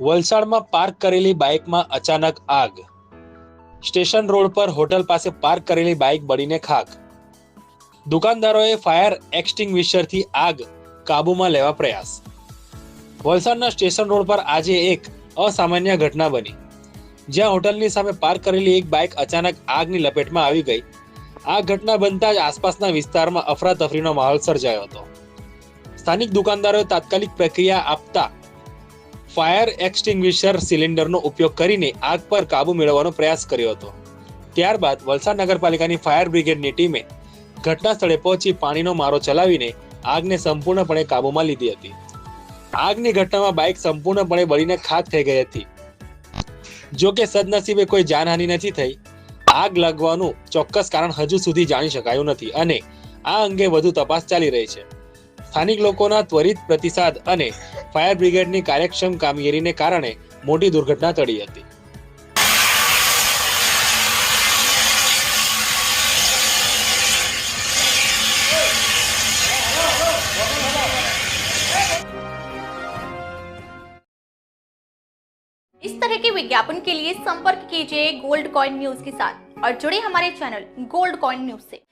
વલસાડમાં પાર્ક કરેલી બાઇકમાં અચાનક આગ. સ્ટેશન રોડ પર હોટલ પાસે પાર્ક કરેલી બાઇક બળીને ખાક. દુકાનદારોએ ફાયર એક્સટિંગ્વિશરથી આગ કાબૂમાં લેવા પ્રયાસ. વલસાડના સ્ટેશન રોડ પર આજે એક અસામાન્ય ઘટના બની. જ્યાં હોટલની સામે પાર્ક કરેલી એક બાઇક અચાનક આગની લપેટમાં આવી ગઈ. આ ઘટના બનતા જ આસપાસના વિસ્તારમાં અફરાતફરીનો માહોલ સર્જાયો હતો. સ્થાનિક દુકાનદારોએ તાત્કાલિક પ્રક્રિયા આપતા ફાયર એક્સટિંગ્વિશર સિલિન્ડરનો ઉપયોગ કરીને આગ પર કાબુ મેળવવાનો પ્રયાસ કર્યો હતો. ત્યારબાદ વલસાડ નગરપાલિકાની ફાયર બ્રિગેડની ટીમે ઘટના સ્થળે પહોંચી પાણીનો મારો ચલાવીને આગને સંપૂર્ણપણે કાબૂમાં લીધી હતી. આગની ઘટનામાં બાઇક સંપૂર્ણપણે બળીને ખાક થઈ ગઈ હતી. જો કે સદનસીબે કોઈ જાનહાનિ નથી થઈ. આગ લાગવાનું ચોક્કસ કારણ હજુ સુધી જાણી શકાયું નથી અને આ અંગે વધુ તપાસ ચાલી રહી છે. સ્થાનિક લોકોના ત્વરિત પ્રતિસાદ અને ફાયર બ્રિગેડની કાર્યક્ષમ કામગીરીને કારણે મોટી દુર્ઘટના ટળી હતી इस तरह के विज्ञापन के लिए संपर्क कीजिए गोल्ड कॉइन न्यूज के साथ और जुड़े हमारे चैनल गोल्ड कॉइन न्यूज से